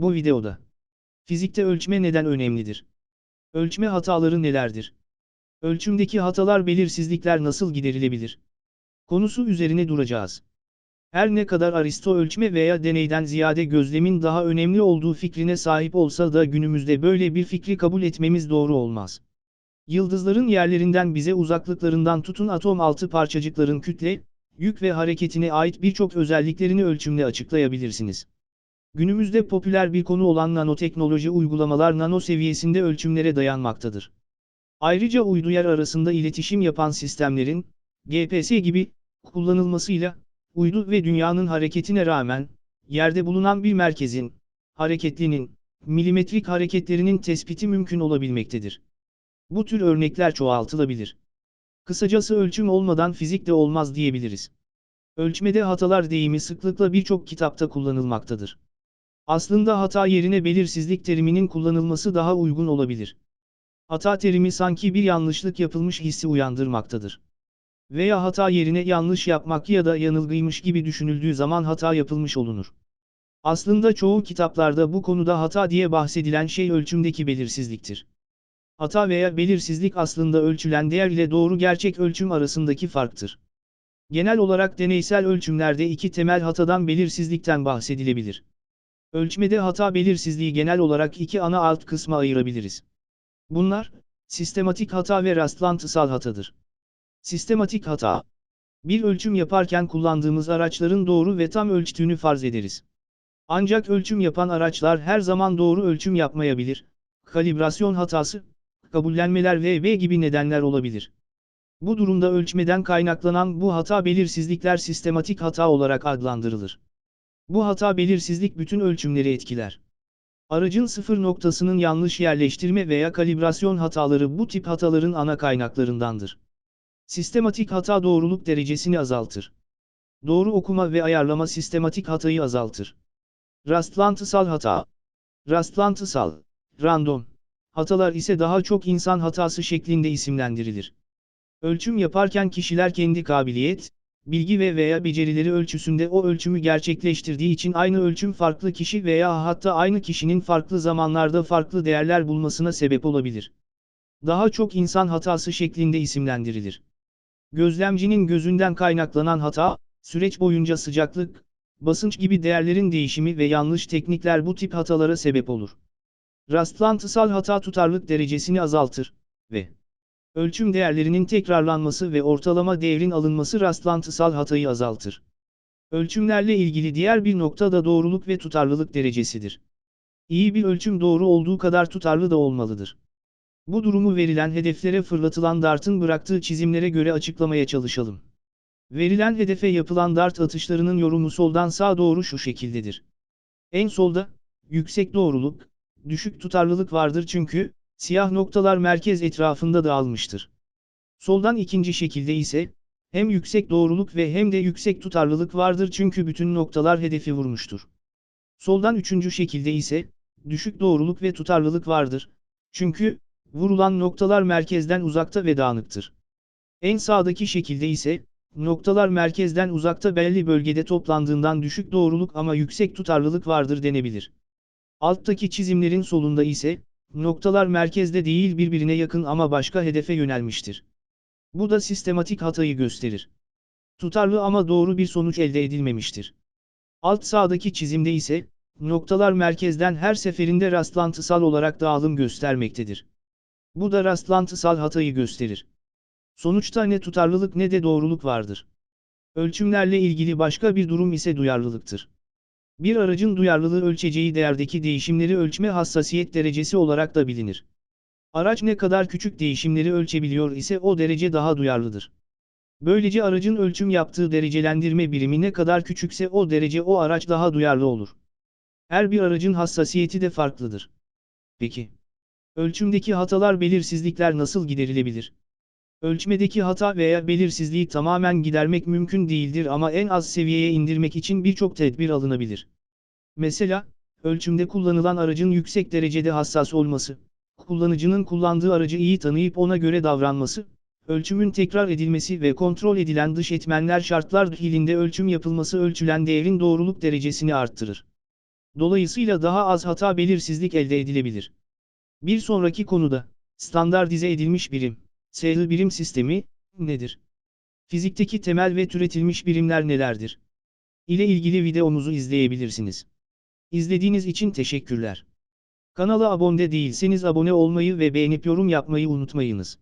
Bu videoda fizikte ölçme neden önemlidir? Ölçme hataları nelerdir? Ölçümdeki hatalar belirsizlikler nasıl giderilebilir? Konusu üzerine duracağız. Her ne kadar Aristo ölçme veya deneyden ziyade gözlemin daha önemli olduğu fikrine sahip olsa da günümüzde böyle bir fikri kabul etmemiz doğru olmaz. Yıldızların yerlerinden bize uzaklıklarından tutun atom altı parçacıkların kütle, yük ve hareketine ait birçok özelliklerini ölçümle açıklayabilirsiniz. Günümüzde popüler bir konu olan nanoteknoloji uygulamalar nano seviyesinde ölçümlere dayanmaktadır. Ayrıca uyduyer arasında iletişim yapan sistemlerin, GPS gibi, kullanılmasıyla, uydu ve dünyanın hareketine rağmen, yerde bulunan bir merkezin, hareketlinin, milimetrik hareketlerinin tespiti mümkün olabilmektedir. Bu tür örnekler çoğaltılabilir. Kısacası ölçüm olmadan fizik de olmaz diyebiliriz. Ölçmede hatalar deyimi sıklıkla birçok kitapta kullanılmaktadır. Aslında hata yerine belirsizlik teriminin kullanılması daha uygun olabilir. Hata terimi sanki bir yanlışlık yapılmış hissi uyandırmaktadır. Veya hata yerine yanlış yapmak ya da yanılgıymış gibi düşünüldüğü zaman hata yapılmış olunur. Aslında çoğu kitaplarda bu konuda hata diye bahsedilen şey ölçümdeki belirsizliktir. Hata veya belirsizlik aslında ölçülen değer ile doğru gerçek ölçüm arasındaki farktır. Genel olarak deneysel ölçümlerde iki temel hatadan belirsizlikten bahsedilebilir. Ölçmede hata belirsizliği genel olarak iki ana alt kısma ayırabiliriz. Bunlar, sistematik hata ve rastlantısal hatadır. Sistematik hata. Bir ölçüm yaparken kullandığımız araçların doğru ve tam ölçtüğünü farz ederiz. Ancak ölçüm yapan araçlar her zaman doğru ölçüm yapmayabilir. Kalibrasyon hatası, kabullenmeler ve v gibi nedenler olabilir. Bu durumda ölçmeden kaynaklanan bu hata belirsizlikler sistematik hata olarak adlandırılır. Bu hata belirsizlik bütün ölçümleri etkiler. Aracın sıfır noktasının yanlış yerleştirme veya kalibrasyon hataları bu tip hataların ana kaynaklarındandır. Sistematik hata doğruluk derecesini azaltır. Doğru okuma ve ayarlama sistematik hatayı azaltır. Rastlantısal hata. Rastlantısal, random. Hatalar ise daha çok insan hatası şeklinde isimlendirilir. Ölçüm yaparken kişiler kendi kabiliyet, bilgi ve veya becerileri ölçüsünde o ölçümü gerçekleştirdiği için aynı ölçüm farklı kişi veya hatta aynı kişinin farklı zamanlarda farklı değerler bulmasına sebep olabilir. Daha çok insan hatası şeklinde isimlendirilir. Gözlemcinin gözünden kaynaklanan hata, süreç boyunca sıcaklık, basınç gibi değerlerin değişimi ve yanlış teknikler bu tip hatalara sebep olur. Rastlantısal hata tutarlılık derecesini azaltır ve ölçüm değerlerinin tekrarlanması ve ortalama değerin alınması rastlantısal hatayı azaltır. Ölçümlerle ilgili diğer bir nokta da doğruluk ve tutarlılık derecesidir. İyi bir ölçüm doğru olduğu kadar tutarlı da olmalıdır. Bu durumu verilen hedeflere fırlatılan dartın bıraktığı çizimlere göre açıklamaya çalışalım. Verilen hedefe yapılan dart atışlarının yorumu soldan sağa doğru şu şekildedir. En solda, yüksek doğruluk, düşük tutarlılık vardır çünkü, siyah noktalar merkez etrafında dağılmıştır. Soldan ikinci şekilde ise, hem yüksek doğruluk ve hem de yüksek tutarlılık vardır çünkü bütün noktalar hedefi vurmuştur. Soldan üçüncü şekilde ise, düşük doğruluk ve tutarlılık vardır. Çünkü, vurulan noktalar merkezden uzakta ve dağınıktır. En sağdaki şekilde ise, noktalar merkezden uzakta belli bölgede toplandığından düşük doğruluk ama yüksek tutarlılık vardır denebilir. Alttaki çizimlerin solunda ise, noktalar merkezde değil birbirine yakın ama başka hedefe yönelmiştir. Bu da sistematik hatayı gösterir. Tutarlı ama doğru bir sonuç elde edilmemiştir. Alt sağdaki çizimde ise, noktalar merkezden her seferinde rastlantısal olarak dağılım göstermektedir. Bu da rastlantısal hatayı gösterir. Sonuçta ne tutarlılık ne de doğruluk vardır. Ölçümlerle ilgili başka bir durum ise duyarlılıktır. Bir aracın duyarlılığı ölçeceği değerdeki değişimleri ölçme hassasiyet derecesi olarak da bilinir. Araç ne kadar küçük değişimleri ölçebiliyor ise o derece daha duyarlıdır. Böylece aracın ölçüm yaptığı derecelendirme birimi ne kadar küçükse o derece o araç daha duyarlı olur. Her bir aracın hassasiyeti de farklıdır. Peki, ölçümdeki hatalar belirsizlikler nasıl giderilebilir? Ölçmedeki hata veya belirsizliği tamamen gidermek mümkün değildir ama en az seviyeye indirmek için birçok tedbir alınabilir. Mesela, ölçümde kullanılan aracın yüksek derecede hassas olması, kullanıcının kullandığı aracı iyi tanıyıp ona göre davranması, ölçümün tekrar edilmesi ve kontrol edilen dış etmenler şartlar dahilinde ölçüm yapılması ölçülen değerin doğruluk derecesini arttırır. Dolayısıyla daha az hata belirsizlik elde edilebilir. Bir sonraki konuda, standartize edilmiş birim, SL birim sistemi, nedir? Fizikteki temel ve türetilmiş birimler nelerdir? ile ilgili videomuzu izleyebilirsiniz. İzlediğiniz için teşekkürler. Kanala abone değilseniz abone olmayı ve beğenip yorum yapmayı unutmayınız.